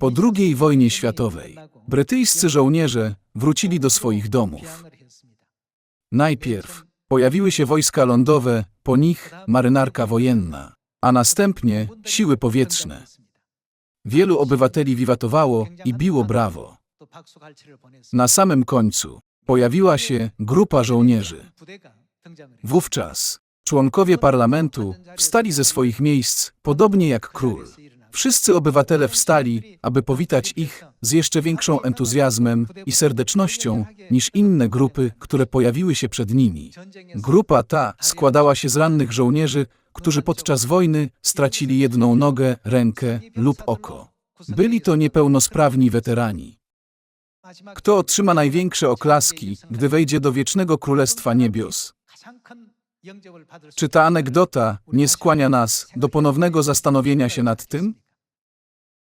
Po II wojnie światowej brytyjscy żołnierze wrócili do swoich domów. Najpierw pojawiły się wojska lądowe, po nich marynarka wojenna, a następnie siły powietrzne. Wielu obywateli wiwatowało i biło brawo. Na samym końcu pojawiła się grupa żołnierzy. Wówczas członkowie parlamentu wstali ze swoich miejsc, podobnie jak król. Wszyscy obywatele wstali, aby powitać ich z jeszcze większą entuzjazmem i serdecznością niż inne grupy, które pojawiły się przed nimi. Grupa ta składała się z rannych żołnierzy, którzy podczas wojny stracili jedną nogę, rękę lub oko. Byli to niepełnosprawni weterani. Kto otrzyma największe oklaski, gdy wejdzie do wiecznego królestwa niebios? Czy ta anegdota nie skłania nas do ponownego zastanowienia się nad tym?